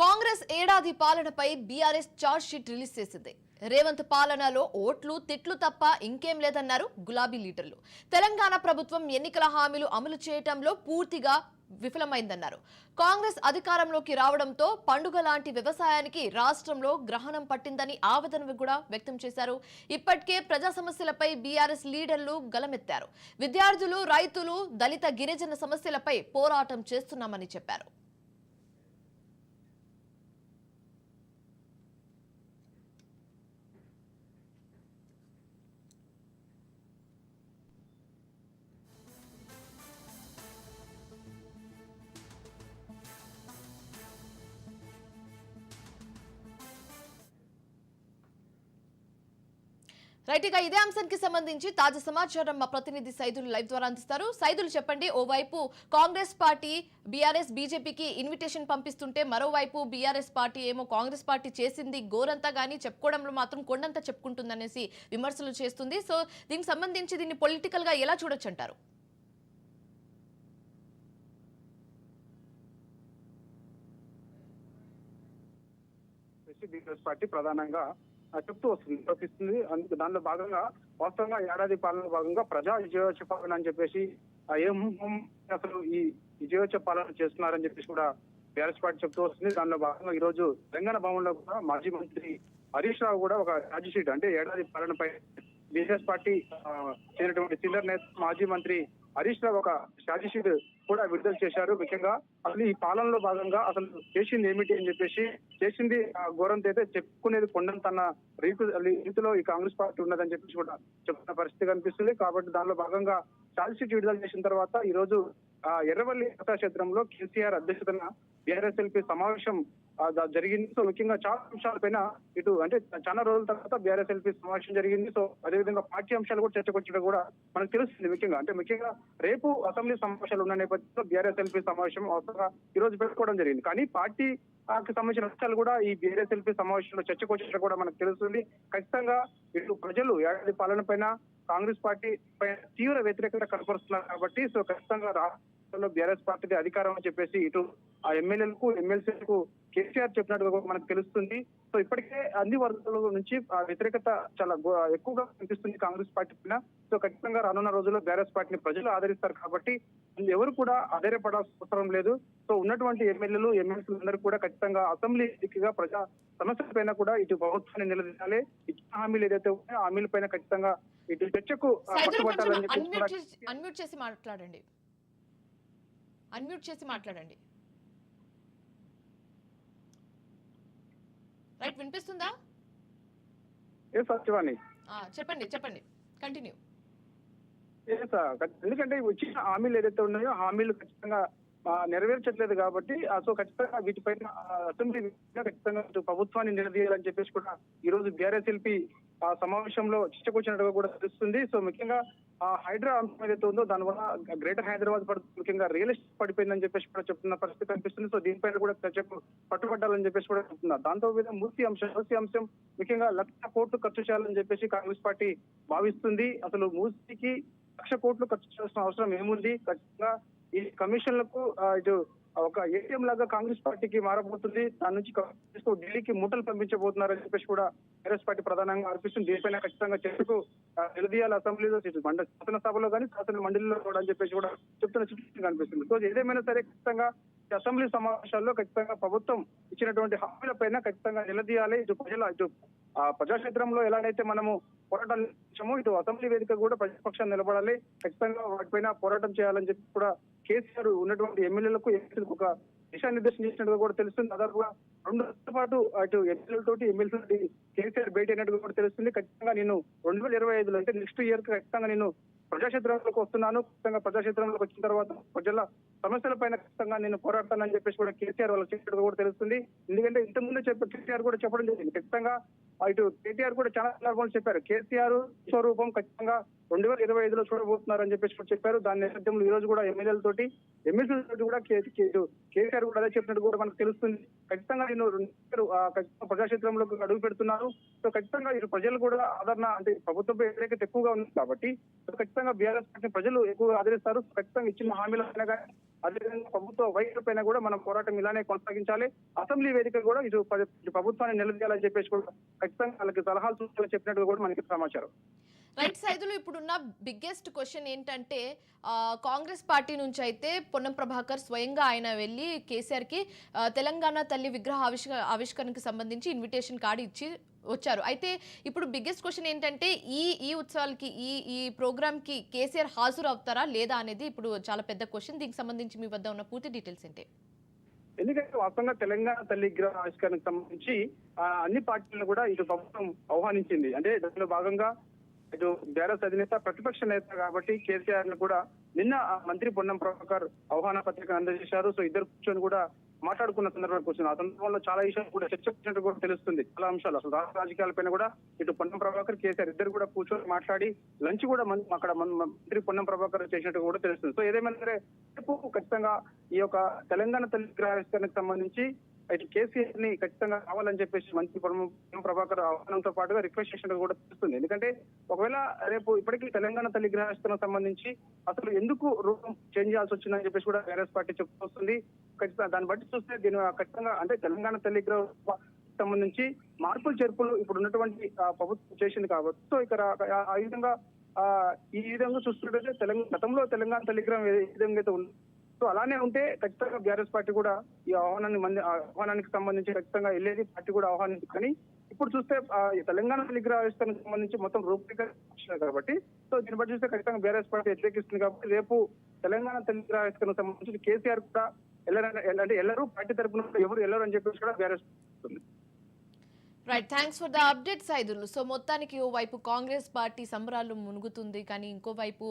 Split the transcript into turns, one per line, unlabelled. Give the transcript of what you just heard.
కాంగ్రెస్ ఏడాది పాలనపై BRS charge sheet release చేసింది. రేవంత్ పాలనలో ఓట్లు తిట్లు తప్ప ఇంకేం లేదన్నారు గులాబీ లీడర్లు. తెలంగాణ ప్రభుత్వం ఎన్నికల హామీలు అమలు చేయటంలో పూర్తిగా విఫలమైందన్నారు. కాంగ్రెస్ అధికారంలోకి రావడంతో పండుగ లాంటి వ్యవసాయానికి రాష్ట్రంలో గ్రహణం పట్టిందని ఆవేదన కూడా వ్యక్తం చేశారు. ఇప్పటికే ప్రజా సమస్యలపై బీఆర్ఎస్ లీడర్లు గలమెత్తారు. విద్యార్థులు రైతులు దళిత గిరిజన సమస్యలపై పోరాటం చేస్తున్నామని చెప్పారు. రైట్ ఇక ఇదే అంశానికి సంబంధించి తాజా సమాచారం మా ప్రతినిధి సైదులు లైవ్ ద్వారా అందిస్తారు. సైదులు చెప్పండి ఓవైపు కాంగ్రెస్ పార్టీ బీఆర్ఎస్ బీజేపీకి ఇన్విటేషన్ పంపిస్తుంటే మరోవైపు బీఆర్ఎస్ పార్టీ ఏమో కాంగ్రెస్ పార్టీ చేసింది గోరంతా కానీ చెప్పుకోవడంలో మాత్రం కొండంతా చెప్పుకుంటుందనేసి విమర్శలు చేస్తుంది. సో దీనికి సంబంధించి దీన్ని పొలిటికల్గా ఎలా చూడొచ్చు అంటారు
బీఆర్ఎస్ పార్టీ ప్రధానంగా చెప్తూ వస్తుంది చూపిస్తుంది అందుకు దానిలో భాగంగా వాస్తవంగా ఏడాది పాలన భాగంగా ప్రజా విజయోత్సవ పాలన అని చెప్పేసి ఏం అసలు ఈ విజయోత్సవ పాలన చేస్తున్నారని చెప్పేసి కూడా బీఆర్ఎస్ పార్టీ చెప్తూ వస్తుంది. దానిలో భాగంగా ఈ రోజు తెలంగాణ భవన్లో కూడా మాజీ మంత్రి హరీష్ రావు కూడా ఒక ఛార్జ్ షీట్ అంటే ఏడాది పాలనపై బీఆర్ఎస్ పార్టీ ఆ, సీనియర్ నేత మాజీ మంత్రి హరీష్ రావు ఒక ఛార్జ్ షీట్ కూడా విడుదల చేశారు. ముఖ్యంగా అసలు ఈ పాలనలో భాగంగా అసలు చేసింది ఏమిటి అని చెప్పేసి చేసింది ఆ, ఘోరంతో అయితే చెప్పుకునేది కొండంతన్న రీతి రీతిలో ఈ కాంగ్రెస్ పార్టీ ఉన్నదని చెప్పేసి కూడా చెప్తున్న పరిస్థితి కనిపిస్తుంది. కాబట్టి దానిలో భాగంగా ఛార్జ్ షీట్ విడుదల చేసిన తర్వాత ఈ రోజు ఆ, ఎర్రవల్లి క్షేత్రంలో కేసీఆర్ అధ్యక్షతన బీఆర్ఎస్ఎల్పీ సమావేశం జరిగింది. సో ముఖ్యంగా చాలా అంశాలపైన ఇటు అంటే చాలా రోజుల తర్వాత బీఆర్ఎస్ఎల్పీ సమావేశం జరిగింది. సో అదేవిధంగా పార్టీ అంశాలు కూడా చర్చకు వచ్చినట్టు కూడా మనకు తెలుస్తుంది ముఖ్యంగా. అంటే ముఖ్యంగా రేపు అసెంబ్లీ సమావేశాలు ఉన్న నేపథ్యంలో బీఆర్ఎస్ఎల్పీ సమావేశం అవసరంగా ఈ రోజు పెట్టుకోవడం జరిగింది. కానీ పార్టీ కి సంబంధించిన అంశాలు కూడా ఈ బీఆర్ఎస్ఎల్పీ సమావేశంలో చర్చకు వచ్చినట్టు కూడా మనకు తెలుస్తుంది. ఖచ్చితంగా ఇటు ప్రజలు ఏడాది పాలన పైన కాంగ్రెస్ పార్టీ పైన తీవ్ర వ్యతిరేకత కనపరుస్తున్నారు కాబట్టి సో ఖచ్చితంగా రాష్ట్రంలో బీఆర్ఎస్ పార్టీ అధికారం అని చెప్పేసి ఇటు ఆ ఎమ్మెల్యేలకు ఎమ్మెల్సీలకు కేసీఆర్ చెప్పినట్టుగా మనకు తెలుస్తుంది. సో ఇప్పటికే అన్ని వర్గాల నుంచి ఆ వ్యతిరేకత చాలా ఎక్కువగా కనిపిస్తుంది కాంగ్రెస్ పార్టీ పైన. సో ఖచ్చితంగా రానున్న రోజుల్లో బీఆర్ఎస్ పార్టీని ప్రజలు ఆదరిస్తారు కాబట్టి ఎవరు కూడా ఆధారపడాల్సిన అవసరం లేదు. సో ఉన్నటువంటి ఎమ్మెల్యేలు ఎమ్మెల్సీలు అందరూ కూడా ఖచ్చితంగా అసెంబ్లీ దిక్కుగా ప్రజా సమస్యల పైన కూడా ఇటు ప్రభుత్వాన్ని నిలదీయాలి. ఇచ్చిన హామీలు ఏదైతే ఉన్నాయో హామీల పైన ఖచ్చితంగా ఇటు చర్చకు పట్టుబట్టాలని
చేసి అన్మ్యూట్ చేసి మాట్లాడండి. అన్మ్యూట్ చేసి మాట్లాడండి. రైట్ వినిపిస్తుందా? చెప్పండి. చెప్పండి కంటిన్యూ
ఎందుకంటే వచ్చిన హామీలు ఏదైతే ఉన్నాయో హామీలు ఖచ్చితంగా నెరవేర్చట్లేదు కాబట్టి సో ఖచ్చితంగా వీటిపైన అసెంబ్లీ ఖచ్చితంగా ప్రభుత్వాన్ని నిలదీయాలని చెప్పేసి కూడా ఈ రోజు బీఆర్ఎస్ఎల్పీ ఆ సమావేశంలో చర్చకొచ్చినట్టుగా కూడా తెలుస్తుంది. సో ముఖ్యంగా ఆ హైడ్రా అంశం ఏదైతే ఉందో దానివల్ల గ్రేటర్ హైదరాబాద్ ముఖ్యంగా రియల్ ఎస్టేట్ పడిపోయిందని చెప్పేసి కూడా చెప్తున్న పరిస్థితి కనిపిస్తుంది. సో దీనిపైన కూడా చర్చకు పట్టుబడ్డాలని చెప్పేసి కూడా చెప్తున్నారు దాంతో మీద మూర్తి అంశం మూర్తి అంశం ముఖ్యంగా లక్ష కోట్లు ఖర్చు చేయాలని చెప్పేసి కాంగ్రెస్ పార్టీ భావిస్తుంది. అసలు మూర్తికి లక్ష కోట్లు ఖర్చు చేయాల్సిన అవసరం ఏముంది? ఖచ్చితంగా ఈ కమిషన్లకు ఇటు ఒక ఏటీఎం లాగా కాంగ్రెస్ పార్టీకి మారబోతుంది. దాని నుంచి కాంగ్రెస్ ఢిల్లీకి మూటలు పంపించబోతున్నారని చెప్పేసి కూడా కాంగ్రెస్ పార్టీ ప్రధానంగా అర్పిస్తుంది దీనిపైన ఖచ్చితంగా చర్చకు నిలదీయాలి అసెంబ్లీలో మండలి శాసనసభలో కానీ శాసన మండలిలో కూడా అని చెప్పేసి కూడా చెప్తున్న చిత్రం కనిపిస్తుంది. సో ఏదేమైనా సరే ఖచ్చితంగా అసెంబ్లీ సమావేశాల్లో ఖచ్చితంగా ప్రభుత్వం ఇచ్చినటువంటి హామీల పైన ఖచ్చితంగా నిలదీయాలి. ఇటు ప్రజల ఇటు ఆ ప్రజాక్షేత్రంలో ఎలాగైతే మనము పోరాటాలు ఇటు అసెంబ్లీ వేదిక కూడా ప్రతిపక్షాన్ని నిలబడాలి. ఖచ్చితంగా వాటిపైన పోరాటం చేయాలని చెప్పి కూడా కేసీఆర్ ఉన్నటువంటి ఎమ్మెల్యేలకు ఎమ్మెల్యేలకు ఒక దిశానిర్దేశం చేసినట్టుగా కూడా తెలుస్తుంది. దాదాపుగా రెండు రోజుల పాటు అటు ఎమ్మెల్యేలతోటి ఎమ్మెల్యేలతోటి కేసీఆర్ భేటీ అయినట్టుగా కూడా తెలుస్తుంది. ఖచ్చితంగా నేను రెండు వేల ఇరవై ఐదులో అంటే నెక్స్ట్ ఇయర్ ఖచ్చితంగా నేను ప్రజాక్షేత్రంలోకి వస్తున్నాను. ఖచ్చితంగా ప్రజాక్షేత్రంలోకి వచ్చిన తర్వాత ప్రజల సమస్యల పైన ఖచ్చితంగా నేను పోరాడతానని చెప్పేసి కూడా కేసీఆర్ వాళ్ళకి చెప్పినట్టుగా కూడా తెలుస్తుంది. ఎందుకంటే ఇంతకుముందు చెప్పి కేసీఆర్ కూడా చెప్పడం జరిగింది. ఖచ్చితంగా ఆ ఇటు కేటీఆర్ కూడా చాలా సందర్భాలు చెప్పారు. కేసీఆర్ స్వరూపం ఖచ్చితంగా రెండు వేల ఇరవై ఐదులో చూడబోతున్నారని చెప్పేసి కూడా చెప్పారు. దాని నేపథ్యంలో ఈ రోజు కూడా ఎమ్మెల్యేలతోటి ఎమ్మెల్సీలతోటి కూడా కే- కే- కేసీఆర్ కూడా అదే చెప్పినట్టు కూడా మనకు తెలుస్తుంది. ఖచ్చితంగా నేను రెండు- ఖచ్చితంగా ప్రజాక్షేత్రంలోకి అడుగు పెడుతున్నారు. సో ఖచ్చితంగా ఈ ప్రజలు కూడా ఆదరణ అంటే ప్రభుత్వంపై వ్యతిరేకత ఎక్కువగా ఉంది కాబట్టి సో ఖచ్చితంగా బీఆర్ఎస్ పార్టీ ప్రజలు ఎక్కువగా ఆదరిస్తారు. ఖచ్చితంగా ఇచ్చిన హామీల పైన కానీ అదేవిధంగా ప్రభుత్వ వైఖరి పైన కూడా మనం పోరాటం ఇలానే కొనసాగించాలి. అసెంబ్లీ వేదిక కూడా ఇటు ఇటు ప్రభుత్వాన్ని నిలదీయాలని చెప్పేసి కూడా ఖచ్చితంగా వాళ్ళకి సలహాలు సూచనలు చెప్పినట్టు కూడా మనకి సమాచారం.
రైట్ సైదులు ఇప్పుడున్న బిగ్గెస్ట్ క్వశ్చన్ ఏంటంటే కాంగ్రెస్ పార్టీ నుంచి అయితే పొన్నం ప్రభాకర్ స్వయంగా ఆయన వెళ్ళి కేసీఆర్కి తెలంగాణ తల్లి విగ్రహ ఆవిష్క ఆవిష్కరణకు సంబంధించి ఇన్విటేషన్ కార్డు ఇచ్చి వచ్చారు. అయితే ఇప్పుడు బిగ్గెస్ట్ క్వశ్చన్ ఏంటంటే ఈ ఈ ఉత్సవాలకి ఈ ఈ ప్రోగ్రామ్కి కేసీఆర్ హాజరు అవుతారా లేదా అనేది ఇప్పుడు చాలా పెద్ద క్వశ్చన్ దీనికి సంబంధించి మీ వద్ద ఉన్న పూర్తి డీటెయిల్స్ ఏంటి?
ఎందుకంటే వాస్తవంగా తెలంగాణ తల్లి విగ్రహ ఆవిష్కరణకు సంబంధించి అన్ని పార్టీలను కూడా ఇటు ప్రభుత్వం ఆహ్వానించింది. అంటే దానిలో భాగంగా ఇటు బీఆర్ఎస్ అధినేత ప్రతిపక్ష నేత కాబట్టి కేసీఆర్ను కూడా నిన్న మంత్రి పొన్నం ప్రభాకర్ ఆహ్వాన పత్రిక అందజేశారు. సో ఇద్దరు కూర్చొని కూడా మాట్లాడుకున్న సందర్భంలో వచ్చింది. ఆ సందర్భంలో చాలా విషయాలు కూడా చర్చ వచ్చినట్టు కూడా తెలుస్తుంది. చాలా అంశాలు. అసలు రాష్ట్ర రాజకీయాలపైన కూడా ఇటు పొన్నం ప్రభాకర్ కేసీఆర్ ఇద్దరు కూడా కూర్చొని మాట్లాడి లంచ్ కూడా అక్కడ మంత్రి పొన్నం ప్రభాకర్ చేసినట్టు కూడా తెలుస్తుంది. సో ఏదేమైనా సరే రేపు ఖచ్చితంగా ఈ యొక్క తెలంగాణ తల్లి గ్రహావిష్కరణకు సంబంధించి ఇటు కేసీఆర్ని ఖచ్చితంగా కావాలని చెప్పేసి మంత్రి ప్రభాకర్ ఆహ్వానంతో పాటుగా రిక్వెస్ట్ చేసినట్టు కూడా తెలుస్తుంది. ఎందుకంటే ఒకవేళ రేపు ఇప్పటికీ తెలంగాణ తల్లి విగ్రహావిష్కరణకు సంబంధించి అసలు ఎందుకు రూపం చేంజ్ చేయాల్సి వచ్చిందని చెప్పేసి కూడా వైరస్ పార్టీ చెప్పుకొస్తుంది. ఖచ్చితంగా దాన్ని బట్టి చూస్తే దీని ఖచ్చితంగా అంటే తెలంగాణ తల్లి గ్రహ సంబంధించి మార్పులు చేర్పులు ఇప్పుడు ఉన్నటువంటి ప్రభుత్వం చేసింది కాబట్టి. సో ఇక్కడ ఆ- విధంగా ఈ విధంగా చూస్తుంటే తెలంగాణ గతంలో తెలంగాణ తల్లిగ్రహం ఏ విధంగా అయితే సో అలానే ఉంటే ఖచ్చితంగా బీఆర్ఎస్ పార్టీ కూడా ఈ ఆహ్వానాన్ని మంది ఆహ్వానానికి సంబంధించి ఖచ్చితంగా వెళ్ళేది పార్టీ కూడా ఆహ్వానించి కానీ ఇప్పుడు చూస్తే ఈ తెలంగాణ విగ్రహ సంబంధించి మొత్తం రూపురేఖ కాబట్టి సో దీన్ని బట్టి చూస్తే ఖచ్చితంగా బీఆర్ఎస్ పార్టీ వ్యతిరేకిస్తుంది కాబట్టి రేపు తెలంగాణ విగ్రహ సంబంధించి కేసీఆర్ కూడా వెళ్ళరని అంటే ఎల్లరూ పార్టీ తరపున ఎవరు వెళ్ళరు అని చెప్పేసి కూడా BRS
right thanks for the update Saidulu so మొత్తానికి ఓ వైపు కాంగ్రెస్ పార్టీ సంబరాలు మునుగుతుంది. కానీ ఇంకోవైపు